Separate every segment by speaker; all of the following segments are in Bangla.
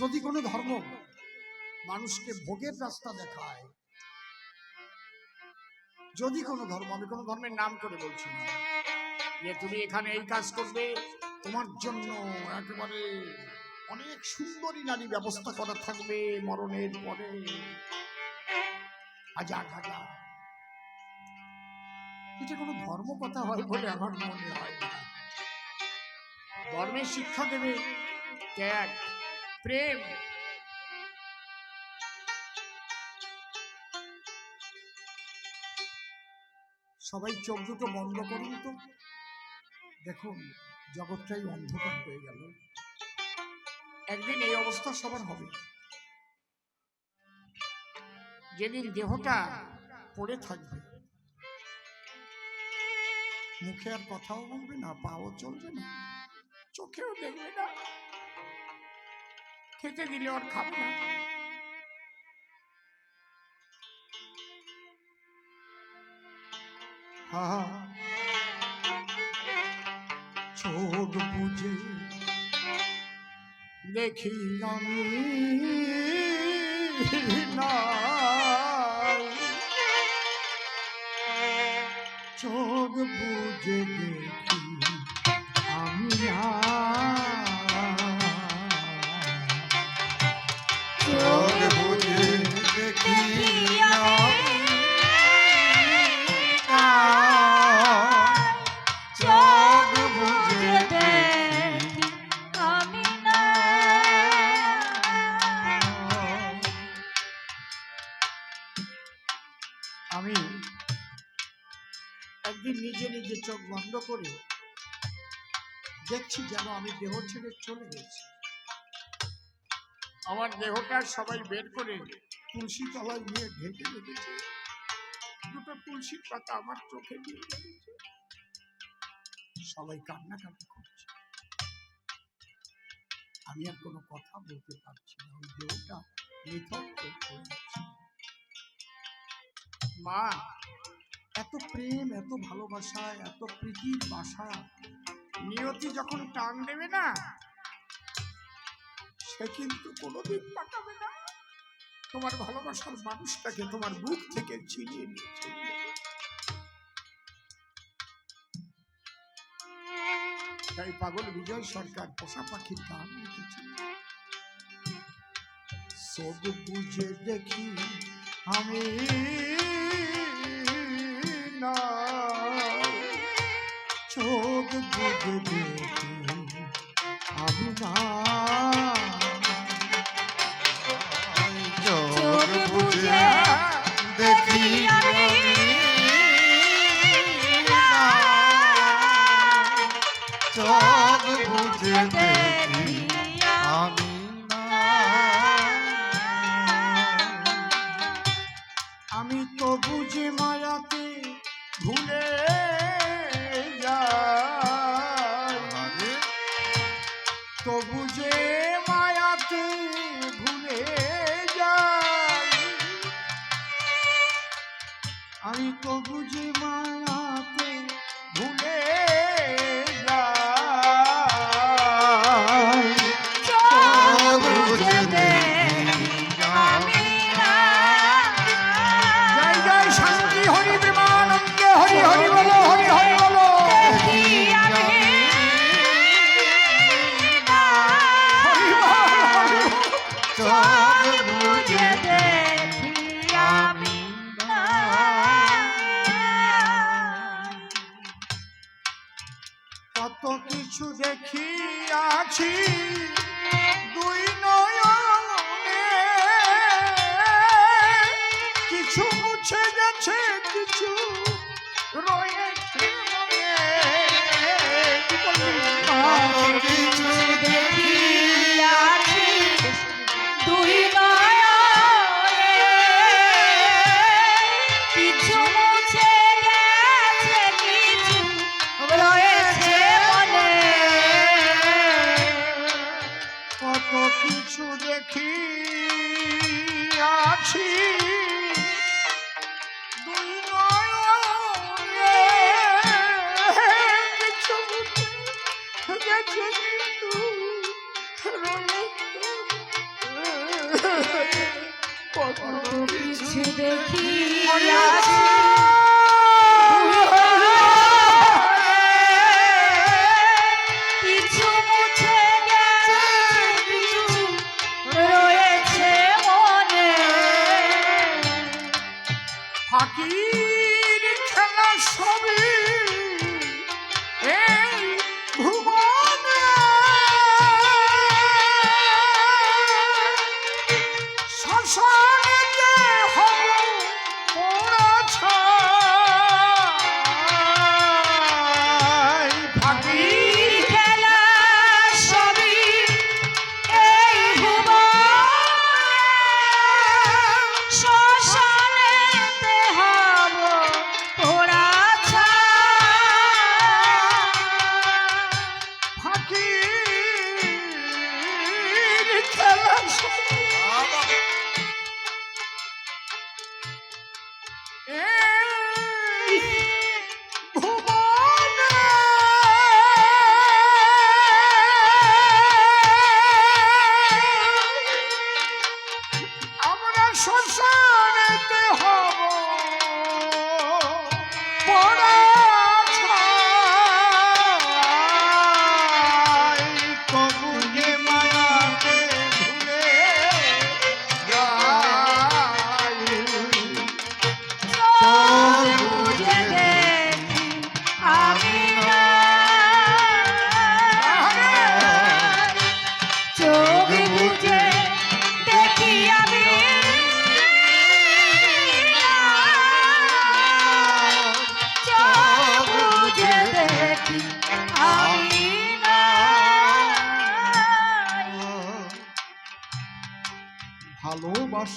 Speaker 1: যদি কোনো ধর্ম মানুষকে ভোগের রাস্তা দেখায়, যদি কোনো ধর্ম, আমি কোনো ধর্মের নাম করে বলছি না, যে তুমি এখানে এই কাজ করবে, তোমার জন্য একেবারে অনেক সুন্দরী নারী ব্যবস্থা করা থাকবে মরণের পরে। হাজার হাজার এটা কোনো ধর্ম কথা হয় বলে আমার মনে হয় না। ধর্মের শিক্ষা দেবে ত্যাগ। প্রেম সবাই চোখ দুটো বন্ধ করুন তো। দেখুন, জগৎটাই অন্ধকার হয়ে গেল। একদিন এই অবস্থা সবার হবে। যেদিন দেহটা পড়ে থাকবে, মুখে আর কথাও বলবে না, পাও চলবে না, চোখেও দেখবে না। খেতে দিলে ওর খাবে না। চোখ বুঝে দেখি আমি চোখ বুঝে দেখি আমি না একদিন নিজে নিজে চোখ বন্ধ করে দেখছি যেন আমি দেহ ছেড়ে চলে গেছি। আমার দেহটা সবাই বের করে তুলসী তলায় নিয়ে ঢেকে রেখেছে। দুটো তুলসীর পাতা আমার চোখে দিয়ে রেখেছে সবাই কান্নাকাটি করছে। আমি আর কোনো কথা বলতে পারছি না, ওই দেহটা। মা, এত প্রেম, এত ভালোবাসা, এত প্রীতির বাসা। নিয়তি যখন টান দেবে না, সে কিন্তু কোনোদিন না তোমার ভালোবাসার মানুষটাকে তোমার বুক থেকে ছিনিয়ে নিয়ে চলে যাবে। তাই পাগল বিজয় সরকার পোষা পাখির গান লিখেছে সব বুঝে দেখি আমি না। চোখ বুঝে দেখি আমি না।
Speaker 2: বুঝে দেখি চোখ বুঝে
Speaker 1: কিছু দেখিয়াছি।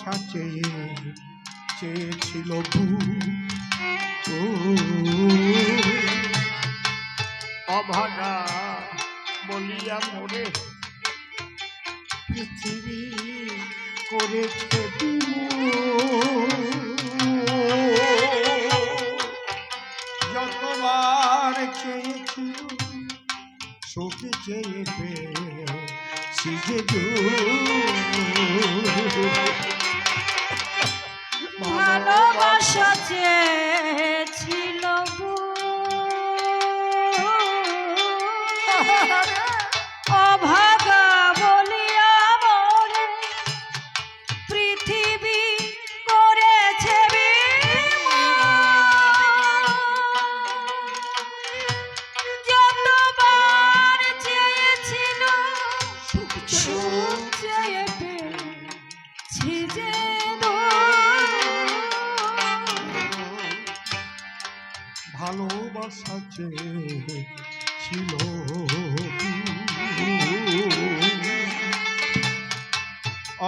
Speaker 1: আশা চেয়ে চেয়েছিল অভাগা বলিয়া মোরে পৃথিবী করেছে যতবার চেয়েছি সুখী চেয়ে পেয়ে সিজে
Speaker 3: ভালোবাসা চেয়ে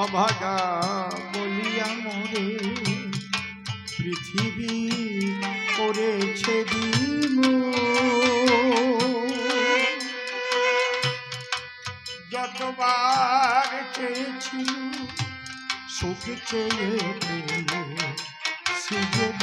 Speaker 1: অভাগা বলিয়া মরে পৃথিবী করেছে দিন। যতবার চেয়েছিল সুখ চেয়ে সুযোগ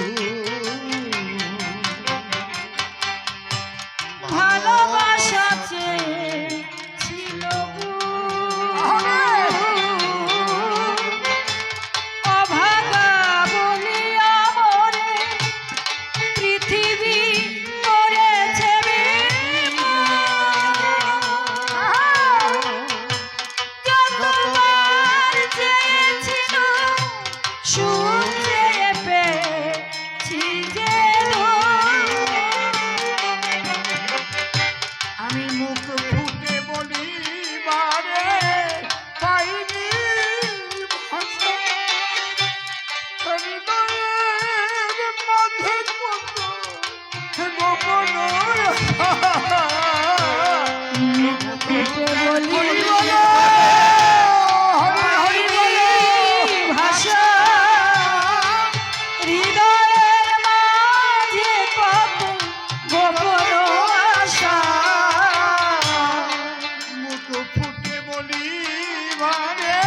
Speaker 1: Come
Speaker 3: on, yeah.